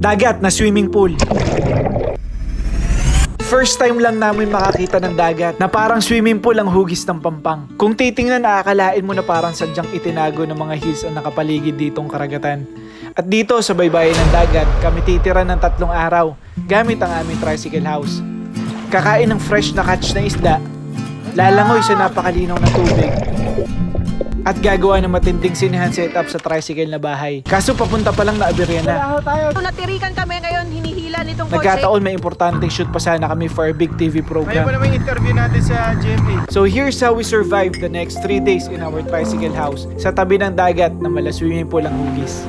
Dagat na swimming pool. First time lang namin makakita ng dagat na parang swimming pool ang hugis ng pampang. Kung titingnan, aakalain mo na parang sadyang itinago ng mga hills ang nakapaligid ditong karagatan. At dito sa baybayin ng dagat, kami titira ng tatlong araw gamit ang aming tricycle house. Kakain ng fresh na catch na isda, lalangoy sa napakalinaw na tubig, at gagawa ng matinding sinehan setup sa tricycle na bahay. Kaso papunta pa lang na aberya na. Kung natirikan kami ngayon, hinihila nitong kotse. Nagkataon may importanteng shoot pa sana kami for a big TV Ngayon pa program. naman yung interview natin sa GMA. So here's how we survived the next 3 days in our tricycle house sa tabi ng dagat na mala swimming pool ang hugis.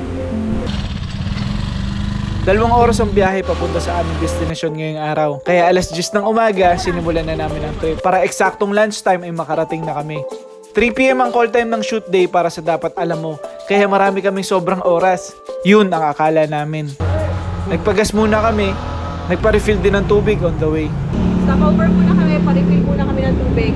Dalawang oras ang biyahe papunta sa aming destinasyon ngayong araw. Kaya alas 10 ng umaga, sinimulan na namin ang trip. Para eksaktong lunchtime ay makarating na kami. 3pm ang call time ng shoot day para sa dapat alam mo. Kaya marami kaming sobrang oras. Yun ang akala namin. Nagpagas muna kami. Nagpa-refill din ng tubig on the way. Stopover muna kami, pa-refill muna kami ng tubig.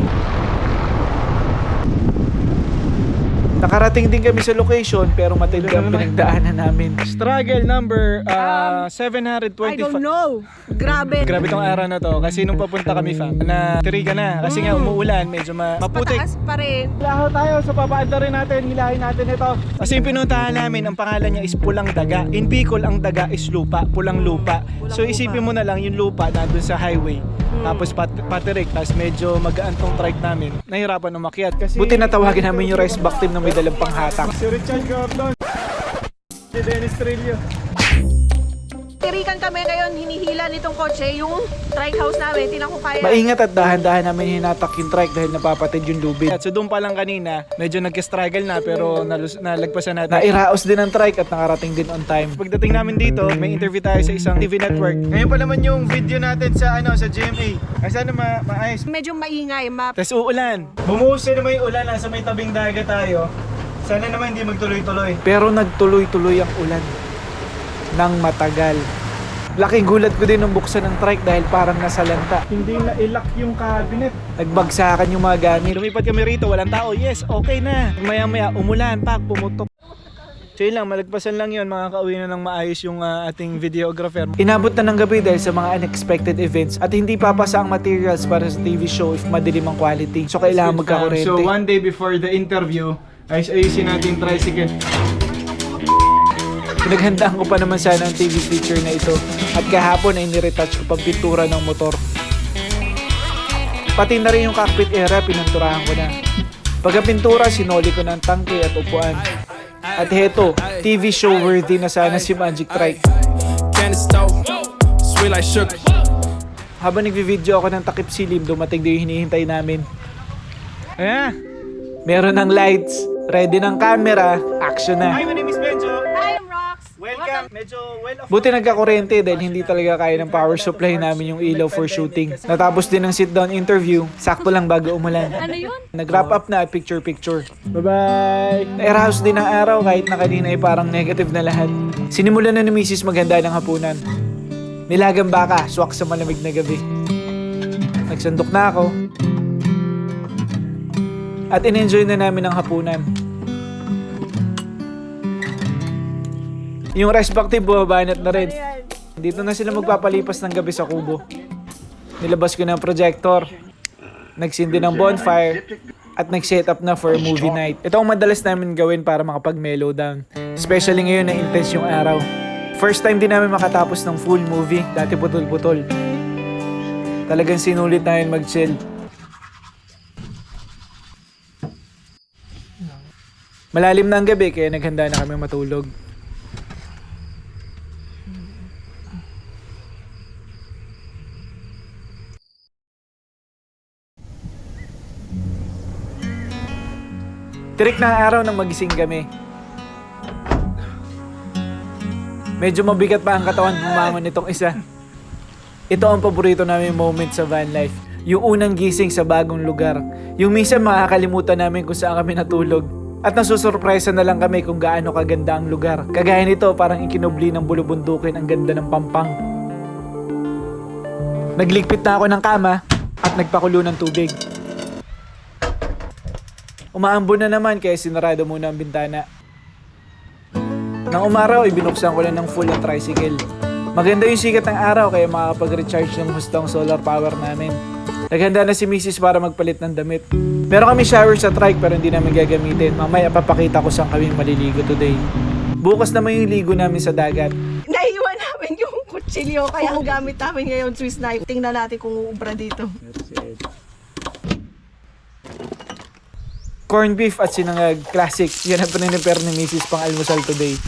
Nakarating din kami sa location pero matindi ang pinagdaanan namin. Struggle number uh, I don't 725. know. Grabe. Grabe tong araw na to kasi nung papunta kami fam na tiriga na kasi nga umuulan medyo ma maputik. Mataas pa rin. Laho tayo sa papaanda rin natin, hilahin natin ito. Kasi pinuntahan namin, ang pangalan niya is Pulang Daga. In Bicol, ang daga is lupa, pulang lupa. So isipin mo na lang yung lupa nandun sa highway. Tapos pat patirik, tapos medyo magaan tong trike namin. Nahirapan umakyat kasi... Buti natawagan namin yung rice back team na may dalang panghatak. Si Richard Gordon. Si Dennis Trillo. Tirikan kami ngayon, hinihila nitong kotse. Yung trike house namin, tinan ko kaya. Maingat at dahan-dahan namin hinatak yung trike dahil napapatid yung lubid. So doon pa lang kanina, medyo nag-struggle na pero nalus- nalagpasan natin. Nairaos din ang trike at nakarating din on time. Pagdating namin dito, may interview tayo sa isang TV network. Ngayon pa naman yung video natin sa ano sa GMA. Ay sana ma maayos. Medyo maingay, ma Tapos uulan. Bumuhos na naman yung ulan, nasa may tabing dagat tayo. Sana naman hindi magtuloy-tuloy. Pero nagtuloy-tuloy ang ulan ng matagal. Laking gulat ko din nung buksan ng trike dahil parang nasalanta. Hindi na ilock yung cabinet. Nagbagsakan yung mga gamit. Lumipat kami rito, walang tao. Yes, okay na. Maya-maya, umulan, pak, pumutok. So yun lang, malagpasan lang yun, makakauwi na ng maayos yung ah, ating videographer. Inabot na ng gabi dahil sa mga unexpected events at hindi papasa ang materials para sa TV show if madilim ang quality. So kailangan magkakurente. So one day before the interview, ayos-ayusin natin yung tricycle. Pinaghandaan ko pa naman sana ang TV feature na ito at kahapon ay niretouch ko pang pintura ng motor. Pati na rin yung cockpit area pininturahan ko na. Pagkapintura, sinoli ko ng tangke at upuan. At heto, TV show worthy na sana si Magic Trike. Candy stove, sweet like sugar. Habang nagvi-video ako ng takip silim, dumating din yung hinihintay namin. Ayan. Meron ng lights, ready ng camera, action na. Medyo well off. Buti nagkakurente dahil hindi talaga kaya ng power supply namin yung ilaw for shooting. Natapos din ang sit-down interview, sakto lang bago umulan. Ano yun? Nag-wrap up na at picture-picture. Bye-bye. Airhouse din ang araw kahit na kanina ay parang negative na lahat. Sinimulan na ni Mrs. maghanda ng hapunan. Nilagang baka, swak sa malamig na gabi. Nagsandok na ako. At in-enjoy na namin ang hapunan. Yung respective bumabanat na rin. Dito na sila magpapalipas ng gabi sa kubo. Nilabas ko ng projector. Nagsindi ng bonfire. At nag-set up na for movie night. Ito ang madalas namin gawin para makapag-mellow down. Especially ngayon na intense yung araw. First time din namin makatapos ng full movie. Dati putol-putol. Talagang sinulit namin mag-chill. Malalim na ang gabi kaya naghanda na kami matulog. Tirik na ang araw nang magising kami. Medyo mabigat pa ang katawan bumangon nitong isa. Ito ang paborito namin moment sa van life. Yung unang gising sa bagong lugar. Yung minsan makakalimutan namin kung saan kami natulog. At nasusurpresa na lang kami kung gaano kaganda ang lugar. Kagaya nito parang ikinubli ng bulubundukin ang ganda ng pampang. Nagligpit na ako ng kama at nagpakulo ng tubig. Umaambon na naman kaya sinarado muna ang bintana. Nang umaraw, ibinuksan ko na ng full ang tricycle. Maganda yung sikat ng araw kaya makakapag-recharge ng hustong solar power namin. Naghanda na si Mrs. para magpalit ng damit. Meron kami shower sa trike pero hindi namin gagamitin. Mamaya papakita ko saan kami maliligo today. Bukas naman yung ligo namin sa dagat. Naiwan namin yung kutsilyo kaya ang gamit namin ngayon Swiss knife. Tingnan natin kung uubra dito. Corn beef at sinangag, classic. Yan ang paninipero ni Mrs. pang almusal today.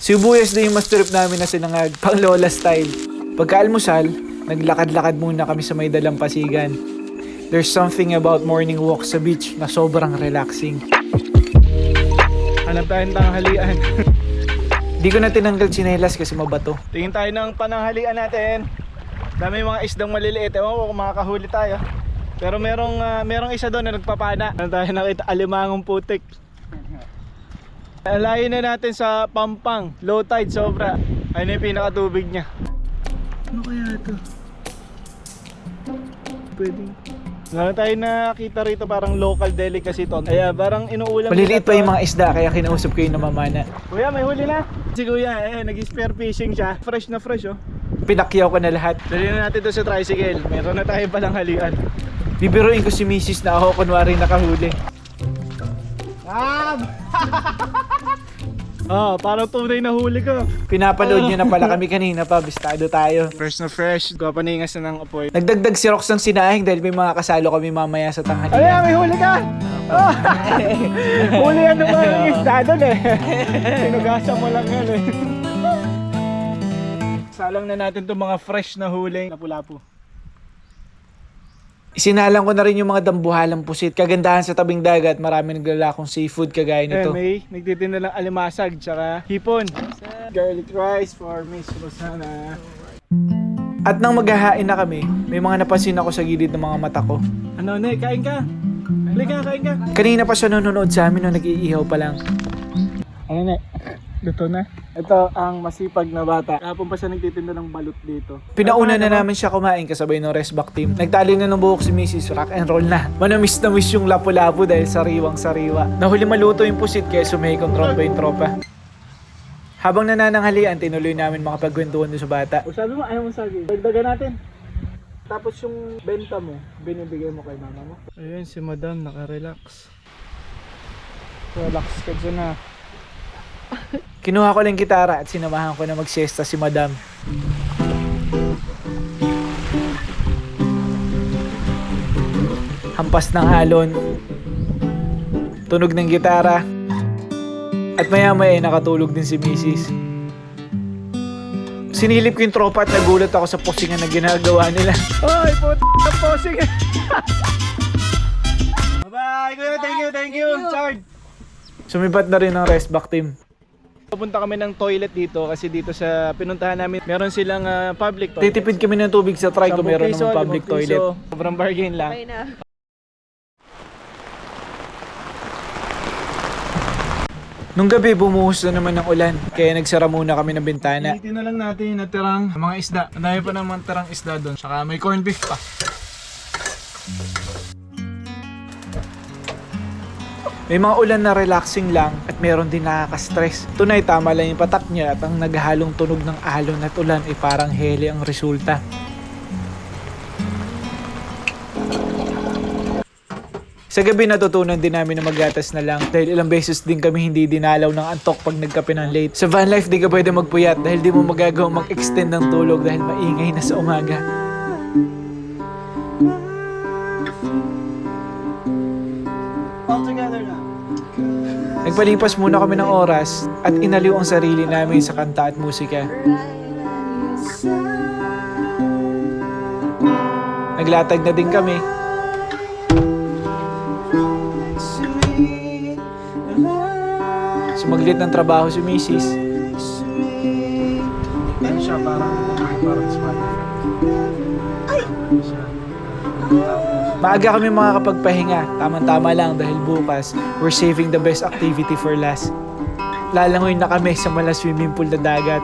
Sibuyas din yung mas trip namin na sinangag, pang lola style. Pagka almusal, naglakad-lakad muna kami sa may dalampasigan. There's something about morning walk sa beach na sobrang relaxing. Hanap tayong tanghalian. Di ko na tinanggal chinelas kasi mabato. Tingin tayo ng pananghalian natin. Dami mga isdang maliliit. Ewan ko kung makakahuli tayo. Pero merong ah, merong isa doon na nagpapana. Ano tayo nakita? Alimangong putik. Alayin na natin sa Pampang. Low tide sobra. Ayun yung pinakatubig niya. Ano kaya ito? Pwede. Meron tayo nakita rito parang local delicacy to. Kaya parang inuulam Maliliit pa yung mga isda kaya kinausap ko yung namamana. Kuya, may huli na. Si Kuya, eh, nag-spear fishing siya. Fresh na fresh, oh. Pinakyaw ko na lahat. Dali na natin to sa tricycle. Meron na tayo palang halian. Bibiruin ko si Mrs. na ako kunwari nakahuli. Ah, parang tunay na huli ko. Pinapanood niyo na pala kami kanina pa, bistado tayo. Fresh na fresh. Gwapaningas na ng apoy. Nagdagdag si Rox ng sinahing dahil may mga kasalo kami mamaya sa Ay, tanghalian. may huli ka! Oh! huli ano ba yung isda doon eh. Sinugasan mo lang yan eh. Salang na natin itong mga fresh na huli. Lapu-lapu. Isinalang ko na rin yung mga dambuhalang pusit. Kagandahan sa tabing dagat, marami naglalakong seafood kagaya Eh, nito. may nagtitinda ng alimasag tsaka hipon. Garlic rice for Miss Rosana. At nang maghahain na kami, may mga napansin ako sa gilid ng mga mata ko. Ano, ne? Kain ka? Halika, kain ka. Kanina pa siya nanonood sa amin nung nag-iihaw pa lang. Ano na? Luto na? Ito ang masipag na bata. Kapon pa siya nagtitinda ng balut dito. Pinauna na namin siya kumain kasabay ng resback team. Nagtali na ng buhok si Mrs. Rock and roll na. Manamis na miss yung lapu-lapu dahil sariwang sariwa. Nahuli maluto yung pusit kaya sumihikong trompa yung tropa. Habang nanananghalian, tinuloy namin makapagkwentuhan doon sa bata. O sabi mo, ayaw mo sagi. Dagdagan natin. Tapos yung benta mo, binibigay mo kay mama mo. Ayun, si madam naka-relax. Relax ka dyan na. Kinuha ko lang gitara at sinamahan ko na magsiesta si madam. Hampas ng alon. Tunog ng gitara. At maya maya ay nakatulog din si Mrs. Sinilip ko yung tropa at nagulat ako sa posingan na ginagawa nila. Ay, puto na posing. Bye-bye, kuya. Thank you, thank you. Chard. Sumibat na rin ang restback team. Pupunta kami ng toilet dito kasi dito sa pinuntahan namin, meron silang ah, public toilet. Titipid kami ng tubig sa try ko 10 meron ng public 5 piso. toilet. Sobrang bargain lang. Okay na. Nung gabi bumuhos na naman ng ulan kaya nagsara muna kami ng bintana. Initin na lang natin yung natirang mga isda. Ang dami pa naman tirang isda doon. Saka may corned beef pa. May mga ulan na relaxing lang at meron din nakaka-stress. Tunay tama lang yung patak niya at ang naghalong tunog ng alon at ulan ay parang heli ang resulta. Sa gabi natutunan din namin na maggatas na lang dahil ilang beses din kami hindi dinalaw ng antok pag nagkape ng late. Sa van life di ka pwede magpuyat dahil di mo magagawa mag-extend ng tulog dahil maingay na sa umaga. Nagpalipas muna kami ng oras at inaliw ang sarili namin sa kanta at musika. Naglatag na din kami. Sumaglit ng trabaho si Mrs. Maaga kami makakapagpahinga. Tama-tama lang dahil bukas, we're saving the best activity for last. Lalangoy na kami sa mala swimming pool na dagat.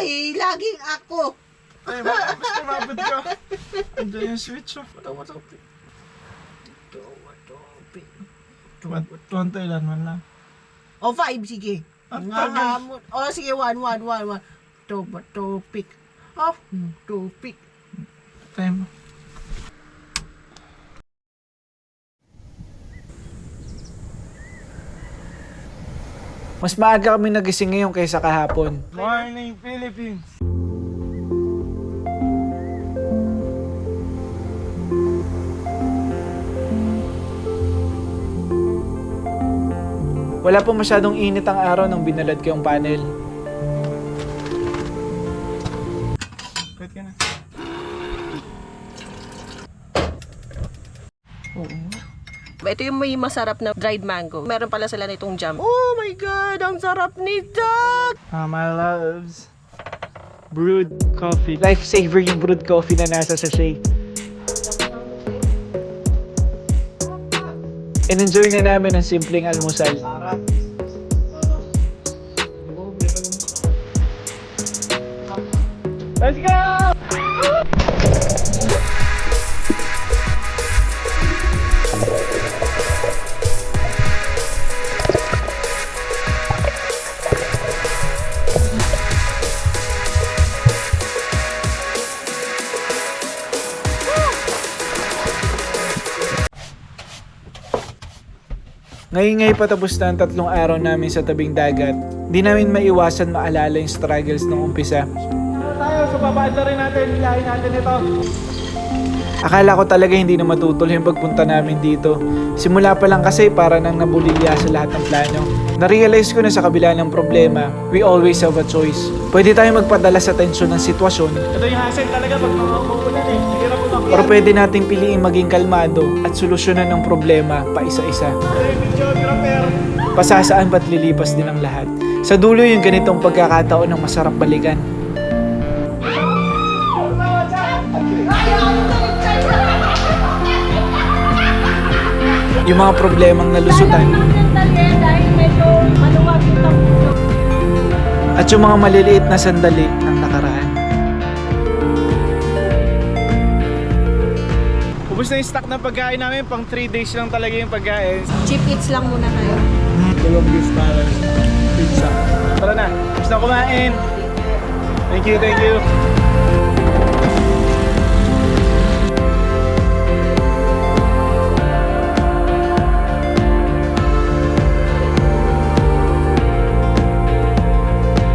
Ay, laging ako. Ay, basta mabot ko. Andiyan yung switch oh. Tumatopic. Tumatopic. Tuwantay lang man lang. O, five, sige. Ang Nangamot. O, sige, one, one, one, one. Toba, topic. Oh, topic. Time. Mas maaga kami nagising ngayon kaysa kahapon. Morning Philippines! Wala pa masyadong init ang araw nang binalad ko yung panel. Wait ka na. Ito yung may masarap na dried mango. Meron pala sila nitong jam. Oh my God! Ang sarap nito! Ah, my loves. Brewed coffee. Lifesaver yung brewed coffee na nasa sachet. In-enjoy na namin ang simpleng almusal. Let's go! Ngayon ngay patapos na ang tatlong araw namin sa tabing dagat, di namin maiwasan maalala yung struggles nung umpisa. Tayo, so babaan rin natin. Hilahin natin ito. Akala ko talaga hindi na matutuloy yung pagpunta namin dito. Simula pa lang kasi para nang nabulilya sa lahat ng plano. Narealize ko na sa kabila ng problema, we always have a choice. Pwede tayo magpadala sa tensyon ng sitwasyon Ito yung hassle talaga pag mga umuulan eh. Pero pwede nating piliin maging kalmado at solusyonan ng problema pa isa-isa. Pasasaan ba't lilipas din ang lahat? Sa dulo yung ganitong pagkakataon ng masarap balikan. Yung mga problemang nalusutan at yung mga maliliit na sandali ng Ubus na yung stock ng pagkain namin. Pang 3 days lang talaga yung pagkain. Cheap eats lang muna tayo. Beef dollars. Pizza. Tara na. Gusto na kumain. Thank you, thank you.